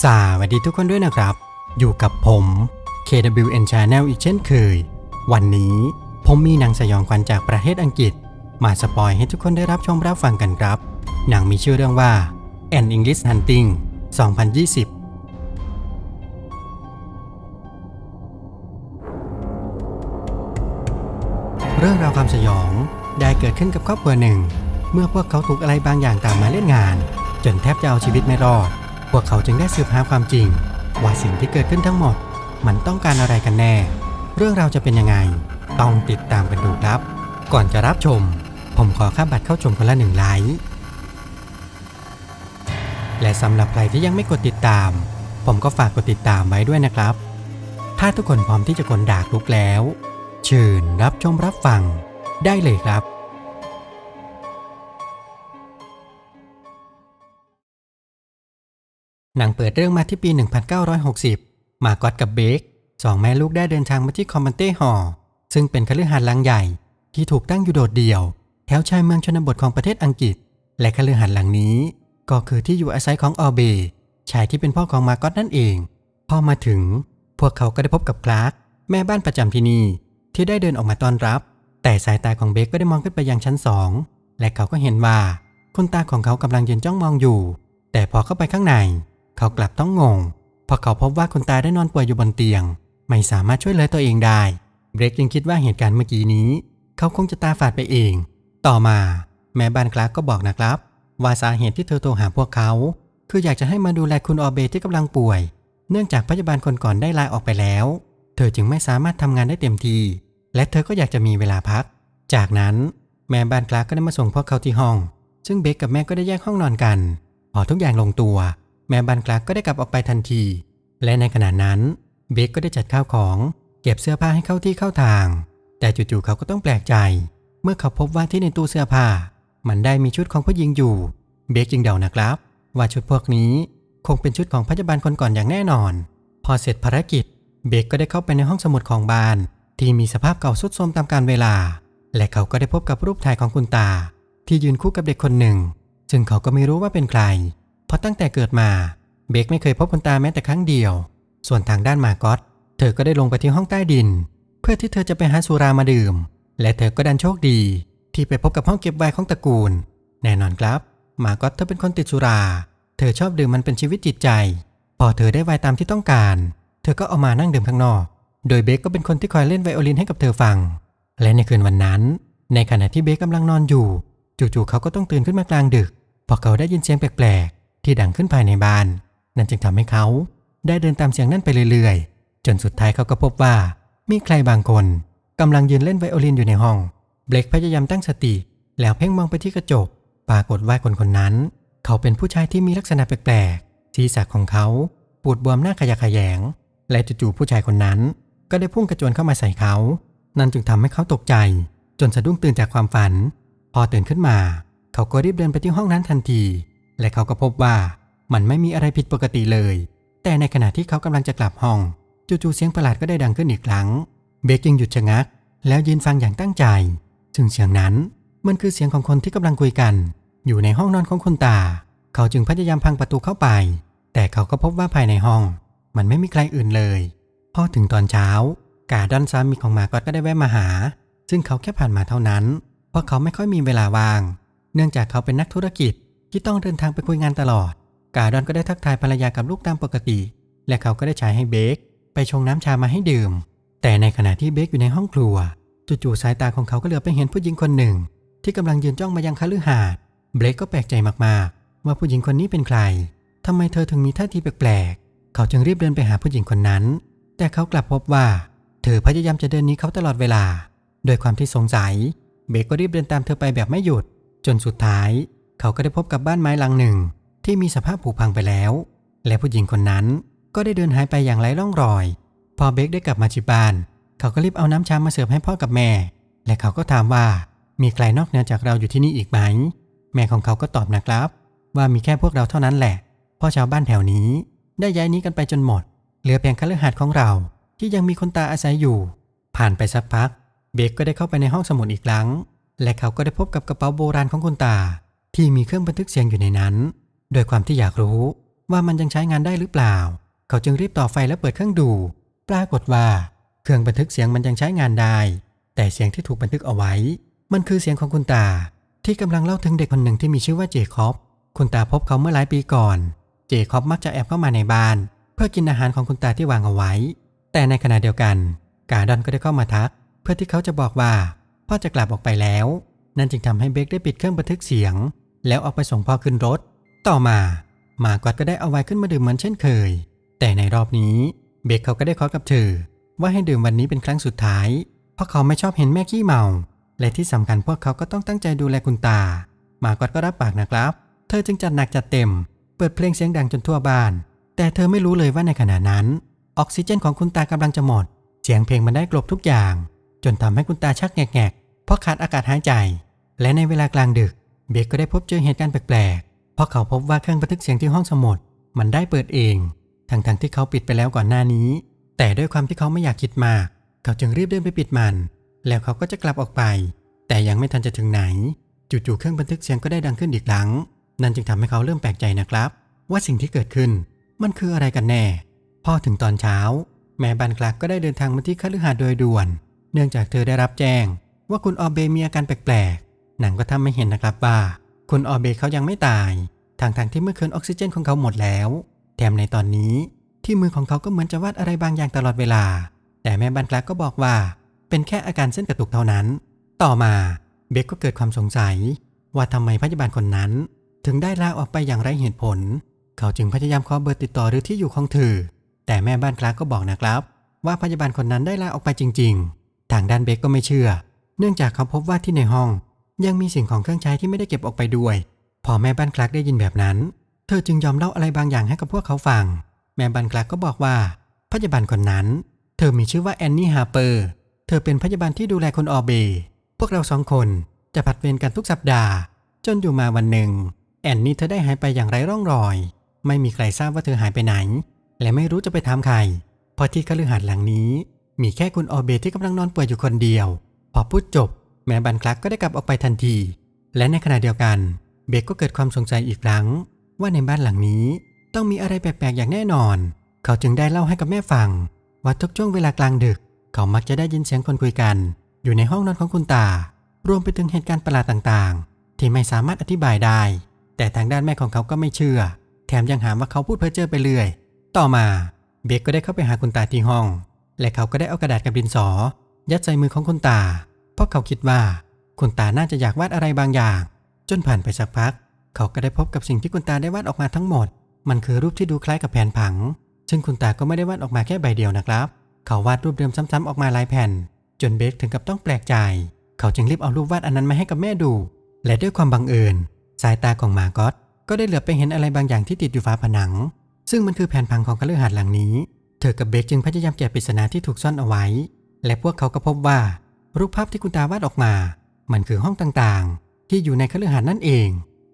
สวัสดีทุกคนด้วยนะครับ อยู่กับผม KWN Channel อีกเช่นเคย วันนี้ผมมีหนังสยองขวัญจากประเทศอังกฤษ มาสปอยให้ทุกคนได้รับชมรับฟังกันครับ หนังมีชื่อเรื่องว่า An English Hunting 2020เรื่องราวความสยองได้เกิดขึ้นกับครอบครัวหนึ่ง เมื่อพวกเขาถูกอะไรบางอย่างตามมาเล่นงาน จนแทบจะเอาชีวิตไม่รอด พวกเขาจึงได้สืบหาความจริง ว่าสิ่งที่เกิดขึ้นทั้งหมด มันต้องการอะไรกันแน่ เรื่องราวจะเป็นยังไง ต้องติดตามกันดูครับ ก่อนจะรับชม ผมขอค่าบัตรเข้าชมคนละหนึ่งไลค์และสำหรับใครที่ยังไม่กดติดตาม ผมก็ฝากกดติดตามไว้ด้วยนะครับ ถ้าทุกคนพร้อมที่จะกดดากลุกแล้ว เชิญรับชมรับฟังได้เลยครับ หนังเปิดเรื่องมาที่ปี 1960 มาร์กอตกับเบคสองแม่ลูกได้เดินทางมาที่คอมมันเต้ฮอลล์ซึ่งเป็นคฤหาสน์หลังใหญ่ ที่ถูกตั้งอยู่โดดเดี่ยว แถวชายเมืองชนบทของประเทศอังกฤษ และคฤหาสน์หลังนี้ ก็คือที่อยู่อาศัยของออเบชายที่เป็นพ่อของมาร์กอตนั่นเอง พอมาถึง พวกเขาก็ได้พบกับคลาร์กแม่บ้านประจำที่นี่ที่ได้เดินออกมาต้อนรับ แต่สายตาของเบคก็ได้มองขึ้นไปยังชั้นสองและเขาก็เห็นว่าคุณตาของเขากำลังยืนจ้องมองอยู่ แต่พอเข้าไปข้างใน เขากลับต้องงงเพราะเขาพบว่าคุณตาได้นอนป่วยอยู่บนเตียง ไม่สามารถช่วยเหลือตัวเองได้ เบรกยังคิดว่าเหตุการณ์เมื่อกี้นี้ เขาคงจะตาฝาดไปเอง ต่อมา แม่บ้านคลาร์กก็บอกนะครับ ว่าสาเหตุที่เธอโทรหาพวกเขา คืออยากจะให้มาดูแลคุณออเบที่กำลังป่วย เนื่องจากพยาบาลคนก่อนได้ลาออกไปแล้ว เธอจึงไม่สามารถทำงานได้เต็มที่ และเธอก็อยากจะมีเวลาพัก จากนั้นแม่บ้านคลาร์กก็ได้มาส่งพวกเขาที่ห้อง ซึ่งเบคกับแม่ก็ได้แยกห้องนอนกัน พอทุกอย่างลงตัว แม่บ้านคลาร์กก็ได้กลับออกไปทันที และในขณะนั้นเบคก็ได้จัดข้าวของ เก็บเสื้อผ้าให้เข้าที่เข้าทาง แต่จู่ๆเขาก็ต้องแปลกใจ เมื่อเขาพบว่าที่ในตู้เสื้อผ้า มันได้มีชุดของผู้หญิงอยู่ เบคจึงเดานะครับ ว่าชุดพวกนี้คงเป็นชุดของพยาบาลคนก่อนอย่างแน่นอน พอเสร็จภารกิจ เบคก็ได้เข้าไปในห้องสมุดของบ้าน ที่มีสภาพเก่าทรุดโทรมตามกาลเวลา และเขาก็ได้พบกับรูปถ่ายของคุณตา ที่ยืนคู่กับเด็กคนหนึ่ง ซึ่งเขาก็ไม่รู้ว่าเป็นใคร เพราะตั้งแต่เกิดมาเบคไม่เคยพบคุณตาแม้แต่ครั้งเดียว ส่วนทางด้านมาร์กอตเธอก็ได้ลงไปที่ห้องใต้ดิน เพื่อที่เธอจะไปหาสุรามาดื่ม และเธอก็ดันโชคดี ที่ไปพบกับห้องเก็บไวน์ของตระกูล แน่นอนครับ มาร์กอตเธอเป็นคนติดสุรา เธอชอบดื่มมันเป็นชีวิตจิตใจ พอเธอได้ไวน์ตามที่ต้องการ เธอก็เอามานั่งดื่มข้างนอก โดยเบคก็เป็นคนที่คอยเล่นไวโอลินให้กับเธอฟัง และในคืนวันนั้น ในขณะที่เบคกำลังนอนอยู่ จู่ๆเขาก็ต้องตื่นขึ้นมากลางดึกพราะเขาได้ยินเสียงแปลก ที่ดังขึ้นภายในบ้าน นั่นจึงทำให้เขาได้เดินตามเสียงนั้นไปเรื่อยๆ จนสุดท้ายเขาก็พบว่ามีใครบางคนกำลังยืนเล่นไวโอลินอยู่ในห้อง เบลกพยายามตั้งสติ แล้วเพ่งมองไปที่กระจก ปรากฏว่าคนคนนั้น เขาเป็นผู้ชายที่มีลักษณะแปลกๆศีรษะของเขาปูดบวมหน้าขยะแขยง และจู่ๆผู้ชายคนนั้น ก็ได้พุ่งกระโจนเข้ามาใส่เขา นั่นจึงทำให้เขาตกใจ จนสะดุ้งตื่นจากความฝัน พอตื่นขึ้นมา เขาก็รีบเดินไปที่ห้องนั้นทันที และเขาก็พบว่ามันไม่มีอะไรผิดปกติเลย แต่ในขณะที่เขากำลังจะกลับห้อง จู่ๆเสียงประหลาดก็ได้ดังขึ้นอีกครั้ง เบคยังหยุดชะงัก แล้วยืนฟังอย่างตั้งใจ ซึ่งเสียงนั้นมันคือเสียงของคนที่กำลังคุยกัน อยู่ในห้องนอนของคุณตา เขาจึงพยายามพังประตูเข้าไป แต่เขาก็พบว่าภายในห้อง มันไม่มีใครอื่นเลยพอถึงตอนเช้า กาดอนสามีของมาก็ก็ได้แวะมาหา ซึ่งเขาแค่ผ่านมาเท่านั้น เพราะเขาไม่ค่อยมีเวลาว่าง เนื่องจากเขาเป็นนักธุรกิจ ที่ต้องเดินทางไปคุยงานตลอด กาดอนก็ได้ทักทายภรรยากับลูกตามปกติ และเขาก็ได้ใช้ให้เบคไปชงน้ำชามาให้ดื่ม แต่ในขณะที่เบคอยู่ในห้องครัว จู่ๆสายตาของเขาก็เหลือไปเห็นผู้หญิงคนหนึ่ง ที่กำลังยืนจ้องมายังคฤหาสน์เบคก็แปลกใจมากๆ ว่าผู้หญิงคนนี้เป็นใครทำไมเธอถึงมีท่าทีแปลกๆ เขาจึงรีบเดินไปหาผู้หญิงคนนั้น แต่เขากลับพบว่า เธอพยายามจะเดินหนี้เขาตลอดเวลา โดยความที่สงสัย เบคก็รีบเดินตามเธอไปแบบไม่หยุด จนสุดท้าย เขาก็ได้พบกับบ้านไม้หลังหนึ่ง ที่มีสภาพผุพังไปแล้ว และผู้หญิงคนนั้นก็ได้เดินหายไปอย่างไร้ร่องรอย พอเบคได้กลับมาที่บ้าน เขาก็รีบเอาน้ำชามาเสิร์ฟให้พ่อกับแม่ และเขาก็ถามว่ามีใครนอกเหนือจากเราอยู่ที่นี่อีกไหม แม่ของเขาก็ตอบนะครับ ว่ามีแค่พวกเราเท่านั้นแหละพราะชาวบ้านแถวนี้ ได้ย้ายนี้กันไปจนหมด เหลือเพียงคฤหาสน์ของเรา ที่ยังมีคนตาอาศัยอยู่ ผ่านไปสักพัก เบคก็ได้เข้าไปในห้องสมุดอีกครั้ง และเขาก็ได้พบกับกระเป๋าโบราณของคุณตา ที่มีเครื่องบันทึกเสียงอยู่ในนั้น โดยความที่อยากรู้ว่ามันยังใช้งานได้หรือเปล่า เขาจึงรีบต่อไฟและเปิดเครื่องดู ปรากฏว่า เครื่องบันทึกเสียงมันยังใช้งานได้ แต่เสียงที่ถูกบันทึกเอาไว้ มันคือเสียงของคุณตา ที่กำลังเล่าถึงเด็กคนหนึ่งที่มีชื่อว่าเจคอบ คุณตาพบเขาเมื่อหลายปีก่อน เจคอบมักจะแอบเข้ามาในบ้าน เพื่อกินอาหารของคุณตาที่วางเอาไว้ แต่ในขณะเดียวกัน กาดอนก็ได้เข้ามาทัก เพื่อที่เขาจะบอกว่าพ่อจะกลับออกไปแล้ว นั่นจึงทำให้เบคได้ปิดเครื่องบันทึกเสียง แล้วเอาไปส่งพ่อขึ้นรถ ต่อมาหมากอดก็ได้เอาไว้ขึ้นมาดื่มเหมือนเช่นเคย แต่ในรอบนี้เบคเขาก็ได้ขอกับเธอ ว่าให้ดื่มวันนี้เป็นครั้งสุดท้าย เพราะเขาไม่ชอบเห็นแม่ขี้เมา และที่สำคัญพวกเขาก็ต้องตั้งใจดูแลคุณตา หมากอดก็รับปากนะครับ เธอจึงจัดหนักจัดเต็ม เปิดเพลงเสียงดังจนทั่วบ้าน แต่เธอไม่รู้เลยว่าในขณะนั้น ออกซิเจนของคุณตากำลังจะหมด เสียงเพลงมันได้กลบทุกอย่าง จนทำให้คุณตาชักแงกๆเพราะขาดอากาศหายใจ และในเวลากลางดึก เบคก็ได้พบเจอเหตุการณ์แปลกๆ เพราะเขาพบว่าเครื่องบันทึกเสียงที่ห้องสมุด มันได้เปิดเอง ทั้งๆที่เขาปิดไปแล้วก่อนหน้านี้ แต่ด้วยความที่เขาไม่อยากคิดมาก เขาจึงรีบเดินไปปิดมัน แล้วเขาก็จะกลับออกไป แต่ยังไม่ทันจะถึงไหน จู่ๆเครื่องบันทึกเสียงก็ได้ดังขึ้นอีกครั้ง นั่นจึงทำให้เขาเริ่มแปลกใจนะครับ ว่าสิ่งที่เกิดขึ้น มันคืออะไรกันแน่ พอถึงตอนเช้า แม่บันคลักก็ได้เดินทางมาที่คฤหาสน์โดยด่วน เนื่องจากเธอได้รับแจ้ง ว่าคุณออเบมีอาการแปลกๆ หนังก็ทำให้เห็นนะครับว่า คุณออเบเขายังไม่ตายทางทางที่เมื่อคืนออกซิเจนของเขาหมดแล้ว แถมในตอนนี้ที่มือของเขาก็เหมือนจะวาดอะไรบางอย่างตลอดเวลา แต่แม่บันคลักก็บอกว่า เป็นแค่อาการเส้นกระตุกเท่านั้น ต่อมาเบคก็เกิดความสงสัย ว่าทำไมพยาบาลคนนั้น ถึงได้ลาออกไปอย่างไร้เหตุผล เขาจึงพยายามขอเบอร์ติดต่อหรือที่อยู่ของเธอ แต่แม่บ้านคลาร์กก็บอกนะครับ ว่าพยาบาลคนนั้นได้ลาออกไปจริง ๆ ทางด้านเบคก็ไม่เชื่อ เนื่องจากเขาพบว่าที่ในห้อง ยังมีสิ่งของเครื่องใช้ที่ไม่ได้เก็บออกไปด้วย พอแม่บ้านคลาร์กได้ยินแบบนั้น เธอจึงยอมเล่าอะไรบางอย่างให้กับพวกเขาฟัง แม่บ้านคลาร์กก็บอกว่า พยาบาลคนนั้น เธอมีชื่อว่าแอนนี่ฮาร์เปอร์ เธอเป็นพยาบาลที่ดูแลคนออเบ พวกเราสองคนจะผัดเวรกันทุกสัปดาห์ จนอยู่มาวันหนึ่ง แอนนี่เธอได้หายไปอย่างไร้ร่องรอย ไม่มีใครทราบว่าเธอหายไปไหน และไม่รู้จะไปถามใคร เพราะที่คฤหาสน์หลังนี้ มีแค่คุณออเบที่กำลังนอนป่วยอยู่คนเดียว พอพูดจบ แม่บันคลักก็ได้กลับออกไปทันที และในขณะเดียวกัน เบคก็เกิดความสงสัยอีกครั้ง ว่าในบ้านหลังนี้ต้องมีอะไรแปลกๆอย่างแน่นอน เขาจึงได้เล่าให้กับแม่ฟังว่าทุกช่วงเวลากลางดึก เขามักจะได้ยินเสียงคนคุยกัน อยู่ในห้องนอนของคุณตา รวมไปถึงเหตุการณ์ประหลาดต่างๆ ที่ไม่สามารถอธิบายได้ แต่ทางด้านแม่ของเขาก็ไม่เชื่อ แถมยังหาว่าเขาพูดเพ้อเจ้อไปเรื่อย ต่อมาเบคก็ได้เข้าไปหาคุณตาที่ห้อง และเขาก็ได้เอากระดาษกับดินสอ ยัดใส่มือของคุณตา ราะเขาคิดว่า คุณตาน่าจะอยากวาดอะไรบางอย่าง จนผ่านไปสักพัก เขาก็ได้พบกับสิ่งที่คุณตาได้วาดออกมาทั้งหมด มันคือรูปที่ดูคล้ายกับแผนผัง ซึ่งคุณตาก็ไม่ได้วาดออกมาแค่ใบเดียวนะครับ เขาวาดรูปเดิมซ้ำๆออกมาหลายแผ่น จนเบคถึงกับต้องแปลกใจ เขาจึงรีบเอารูปวาดอันนั้นมาให้กับแม่ดู และด้วยความบังเอิญสายตาของมาร์กอตก็ได้เหลือบไปเห็นอะไรบางอย่างที่ติดอยู่ฝาผนัง ซึ่งมันคือแผนผังของคฤหาสน์หลังนี้ เธอกับเบคจึงพยายามแกะปริศนาที่ถูกซ่อนเอาไว้ และพวกเขาก็พบว่า รูปภาพที่คุณตาวาดออกมา มันคือห้องต่างๆ ที่อยู่ในคฤหาสน์นั่นเอง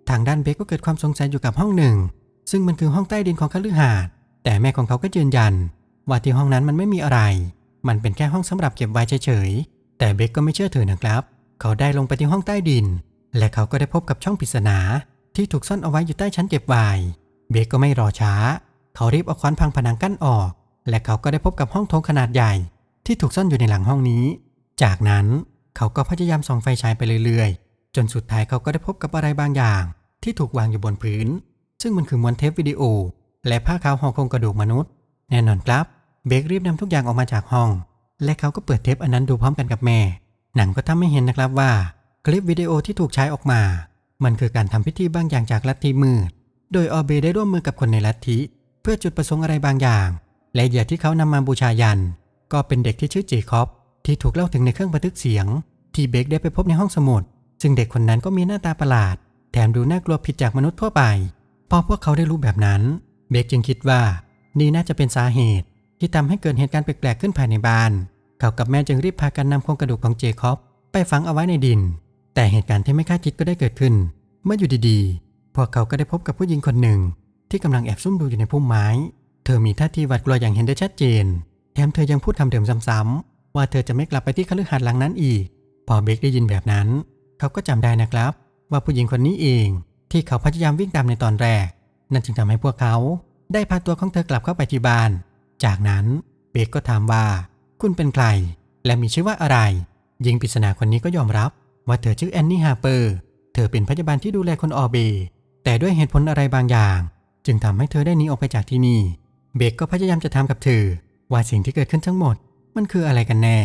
ทางด้านเบคก็เกิดความสงสัยอยู่กับห้องหนึ่ง ซึ่งมันคือห้องใต้ดินของคฤหาสน์แต่แม่ของเขาก็ยืนยัน ว่าที่ห้องนั้นมันไม่มีอะไร มันเป็นแค่ห้องสำหรับเก็บไว้เฉยๆ แต่เบคก็ไม่เชื่อเธอนะครับ เขาได้ลงไปที่ห้องใต้ดิน และเขาก็ได้พบกับช่องปริศนา ที่ถูกซ่อนเอาไว้อยู่ใต้ชั้นเก็บไวน์เบคก็ไม่รอช้า เขารีบเอาค้อนพังผนังกั้นออก และเขาก็ได้พบกับห้องโถงขนาดใหญ่ ที่ถูกซ่อนอยู่ในหลังห้องนี้ จากนั้นเขาก็พยายามส่องไฟฉายไปเรื่อยๆ จนสุดท้ายเขาก็ได้พบกับอะไรบางอย่าง ที่ถูกวางอยู่บนพื้น ซึ่งมันคือม้วนเทปวิดีโอ และผ้าขาวห่อโครงกระดูกมนุษย์ แน่นอนครับ เบครีบนำทุกอย่างออกมาจากห้อง และเขาก็เปิดเทปอันนั้นดูพร้อมกันกับแม่ หนังก็ทำให้เห็นนะครับว่า คลิปวิดีโอที่ถูกใช้ออกมา มันคือการทำพิธีบางอย่างจากลัทธิมืด โดยออเบได้ร่วมมือกับคนในลัทธิ เพื่อจุดประสงค์อะไรบางอย่าง และเหยื่อที่เขานำมาบูชายัน ก็เป็นเด็กที่ชื่อเจคอบ ที่ถูกเล่าถึงในเครื่องบันทึกเสียง ที่เบคได้ไปพบในห้องสมุด ซึ่งเด็กคนนั้นก็มีหน้าตาประหลาด แถมดูน่ากลัวผิดจากมนุษย์ทั่วไป พอพวกเขาได้รู้แบบนั้น เบคจึงคิดว่า นี่น่าจะเป็นสาเหตุ ที่ทำให้เกิดเหตุการณ์แปลกๆขึ้นภายในบ้าน เขากับแม่จึงรีบพากันนำโครงกระดูกของเจคอบไปฝังเอาไว้ในดิน แต่เหตุการณ์ที่ไม่คาดคิดก็ได้เกิดขึ้น เมื่ออยู่ดีๆ พวกเขาก็ได้พบกับผู้หญิงคนหนึ่ง ที่กำลังแอบซุ่มดูอยู่ในพุ่มไม้ เธอมีท่าทีหวาดกลัวอย่างเห็นได้ชัดเจน แถมเธอยังพูดคำเดิมซ้ำๆ ว่าเธอจะไม่กลับไปที่คฤหาสน์หลังนั้นอีก พอเบคได้ยินแบบนั้น เขาก็จำได้นะครับ ว่าผู้หญิงคนนี้เอง ที่เขาพยายามวิ่งตามในตอนแรก นั่นจึงทำให้พวกเขาได้พาตัวของเธอกลับเข้าไปที่บ้าน จากนั้นเบคก็ถามว่า คุณเป็นใคร และมีชื่อว่าอะไรหญิงปริศนาคนนี้ก็ยอมรับ ว่าเธอชื่อแอนนี่ฮาเปอร์ เธอเป็นพยาบาลที่ดูแลคนออเบแต่ด้วยเหตุผลอะไรบางอย่าง จึงทำให้เธอได้หนีออกไปจากที่นี่ เบคก็พยายามจะถามกับเธอ ว่าสิ่งที่เกิดขึ้นทั้งหมด มันคืออะไรกันแน่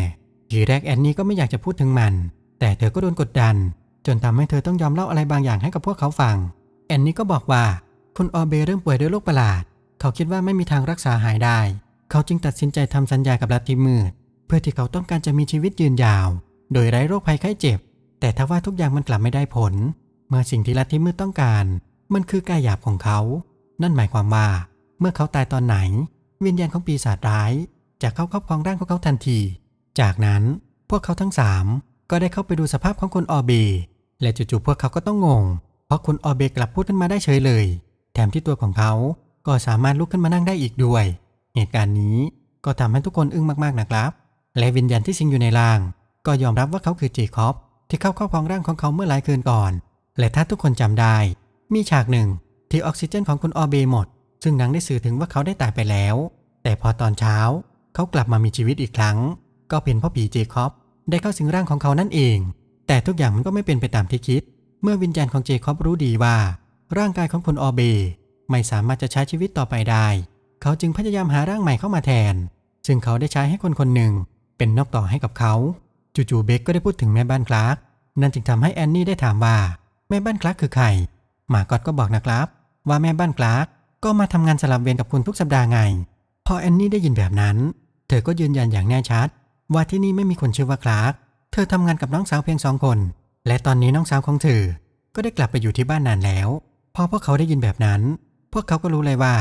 ทีแรกแอนนี่ก็ไม่อยากจะพูดถึงมัน แต่เธอก็โดนกดดัน จนทำให้เธอต้องยอมเล่าอะไรบางอย่างให้กับพวกเขาฟัง แอนนี่ก็บอกว่า คุณออเบเริ่มป่วยด้วยโรคประหลาด เขาคิดว่าไม่มีทางรักษาหายได้ เขาจึงตัดสินใจทำสัญญากับลัทธิมืด เพื่อที่เขาต้องการจะมีชีวิตยืนยาว โดยไร้โรคภัยไข้เจ็บ แต่ถ้าว่าทุกอย่างมันกลับไม่ได้ผล เมื่อสิ่งที่ลัทธิมืดต้องการ มันคือกายหยาบของเขา นั่นหมายความว่า เมื่อเขาตายตอนไหน วิญญาณของปีศาจร้าย จะเข้าครอบครองร่างของเขาทันที จากนั้นพวกเขาทั้งสามก็ได้เข้าไปดูสภาพของคุณออเบและจู่ๆพวกเขาก็ต้องงง เพราะคุณออเบกลับพูดขึ้นมาได้เฉยเลย แถมที่ตัวของเขาก็สามารถลุกขึ้นมานั่งได้อีกด้วย เหตุการณ์นี้ก็ทำให้ทุกคนอึ้งมากๆนะครับ และวิญญาณที่สิงอยู่ในร่าง ก็ยอมรับว่าเขาคือเจคอบ ที่เข้าครอบครองร่างของเขาเมื่อหลายคืนก่อน และถ้าทุกคนจำได้ มีฉากหนึ่งที่ออกซิเจนของคุณออเบหมด ซึ่งหนังได้สื่อถึงว่าเขาได้ตายไปแล้ว แต่พอตอนเช้า เขากลับมามีชีวิตอีกครั้ง ก็เป็นพราะผีเจคอบได้เข้าสิงร่างของเขานั่นเอง แต่ทุกอย่างมันก็ไม่เป็นไปตามที่คิด เมื่อวิญญาณของเจคอบรู้ดีว่า ร่างกายของคุณออเบ ไม่สามารถจะใช้ชีวิตต่อไปได้ เขาจึงพยายามหาร่างใหม่เข้ามาแทน ซึ่งเขาได้ใช้ให้คนคนหนึ่ง เป็นนกต่อให้กับเขาจู่ๆเบคก็ได้พูดถึงแม่บ้านคลาร์กนั่นจึงทำให้แอนนี่ได้ถามว่า แม่บ้านคลาร์กคือใครหมากอดก็บอกนะครับ ว่าแม่บ้านคลาร์กก็มาทำงานสลับเวรกับคุณทุกสัปดาห์ไง พอแอนนี่ได้ยินแบบนั้น เธอก็ยืนยันอย่างแน่ชัด ว่าที่นี่ไม่มีคนชื่อว่าคลาร์ก เธอทำงานกับน้องสาวเพียงสองคน และตอนนี้น้องสาวของเธอ ก็ได้กลับไปอยู่ที่บ้านนานแล้ว พอพวกเขาได้ยินแบบนั้น พวกเขาก็รู้เลยว่า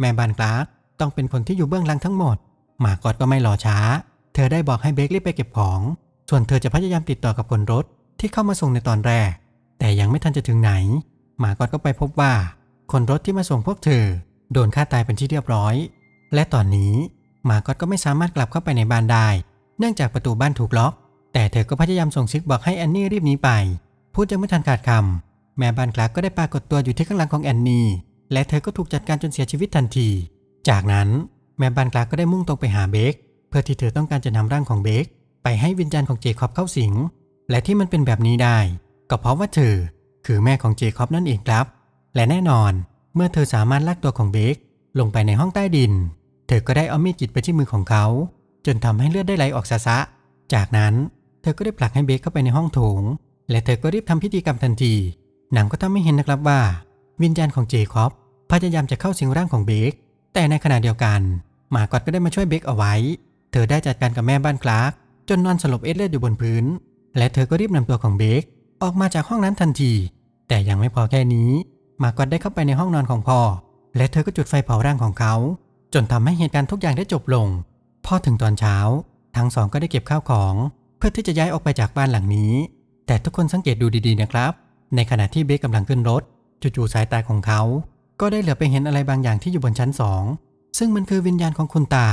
แม่บ้านคลาร์กต้องเป็นคนที่อยู่เบื้องหลังทั้งหมด หมากอดก็ไม่รอช้า เธอได้บอกให้เบครีบไปเก็บของ ส่วนเธอจะพยายามติดต่อกับคนรถที่เข้ามาส่งในตอนแรก แต่ยังไม่ทันจะถึงไหน หมากอดก็ไปพบว่า คนรถที่มาส่งพวกเธอ โดนฆ่าตายเป็นที่เรียบร้อย และตอนนี้ มากอดก็ไม่สามารถกลับเข้าไปในบ้านได้ เนื่องจากประตูบ้านถูกล็อก แต่เธอก็พยายามส่งซิกบอกให้แอนนี่รีบหนีไป พูดยังไม่ทันขาดคำแม่บ้านคลาร์กก็ได้ปรากฏตัวอยู่ที่ข้างหลังของแอนนี่ และเธอก็ถูกจัดการจนเสียชีวิตทันที จากนั้นแม่บ้านคลาร์กก็ได้มุ่งตรงไปหาเบค เพื่อที่เธอต้องการจะนำร่างของเบค ไปให้วิญญาณของเจคอบเข้าสิง และที่มันเป็นแบบนี้ได้ ก็เพราะว่าเธอ คือแม่ของเจคอบนั่นเองครับ และแน่นอน เมื่อเธอสามารถลากตัวของเบคลงไปในห้องใต้ดิน ธอก็ได้เอามีดกรีดไปที่มือของเขา จนทำให้เลือดได้ไหลออกซะซะจากนั้นเธอก็ได้ผลักให้เบคเข้าไปในห้องโถง และเธอก็รีบทำพิธีกรรมทันที หนังก็ทำให้เห็นนะครับว่า วิญญาณของเจคอบพยายามจะเข้าสิงร่างของเบค แต่ในขณะเดียวกัน หมากอดก็ได้มาช่วยเบคเอาไว้ เธอได้จัดการกับแม่บ้านคลาร์กจนนอนสลบเอ็ดเลือดอยู่บนพื้น และเธอก็รีบนำตัวของเบคออกมาจากห้องนั้นทันที แต่ยังไม่พอแค่นี้ หมากอดได้เข้าไปในห้องนอนของพ่อ และเธอก็จุดไฟเผาร่างของเขา จนทำให้เหตุการณ์ทุกอย่างได้จบลง พอถึงตอนเช้า ทั้งสองก็ได้เก็บข้าวของ เพื่อที่จะย้ายออกไปจากบ้านหลังนี้ แต่ทุกคนสังเกตดูดีๆนะครับ ในขณะที่เบคกำลังขึ้นรถจู่ๆสายตาของเขา ก็ได้เหลือไปเห็นอะไรบางอย่างที่อยู่บนชั้นสองซึ่งมันคือวิญญาณของคุณตา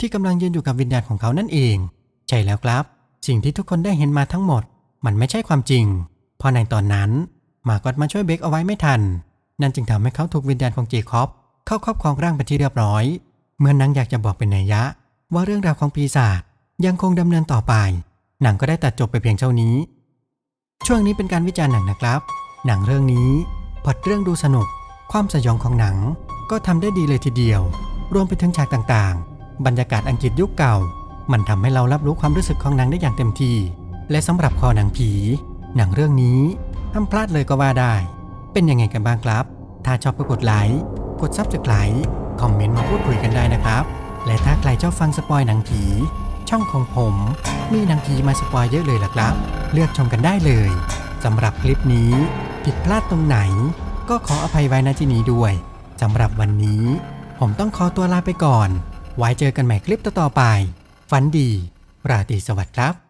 ที่กำลังยืนอยู่กับวิญญาณของเขานั่นเอง ใช่แล้วครับ สิ่งที่ทุกคนได้เห็นมาทั้งหมด มันไม่ใช่ความจริง เพราะในตอนนั้น มากอดมาช่วยเบคเอาไว้ไม่ทัน นั่นจึงทำให้เขาถูกวิญญาณของเจคอบ เข้าครอบครองร่างเป็นที่เรียบร้อย เมื่อนางอยากจะบอกเป็นนัยยะ ว่าเรื่องราวของปีศาจยังคงดำเนินต่อไป หนังก็ได้ตัดจบไปเพียงเท่านี้ ช่วงนี้เป็นการวิจารณ์หนังนะครับ หนังเรื่องนี้พอดเรื่องดูสนุก ความสยองของหนังก็ทำได้ดีเลยทีเดียว รวมไปถึงฉากต่างๆ บรรยากาศอังกฤษยุคเก่า มันทำให้เรารับรู้ความรู้สึกของหนังได้อย่างเต็มที่ และสำหรับคอหนังผี หนังเรื่องนี้ห้ามพลาดเลยก็ว่าได้ เป็นยังไงกันบ้างครับ ถ้าชอบก็กดไลค์ กดซับสไครต์คอมเมนต์มาพูดคุยกันได้นะครับ และถ้าใครชอบฟังสปอยหนังผี ช่องของผม มีหนังผีมาสปอยเยอะเลยล่ะครับ เลือกชมกันได้เลยสำหรับคลิปนี้ ผิดพลาดตรงไหน ก็ขออภัยไว้ณที่นี้ด้วยสำหรับวันนี้ ผมต้องขอตัวลาไปก่อน ไว้เจอกันใหม่คลิปต่อๆไป ฝันดี ราตรีสวัสดิ์ครับ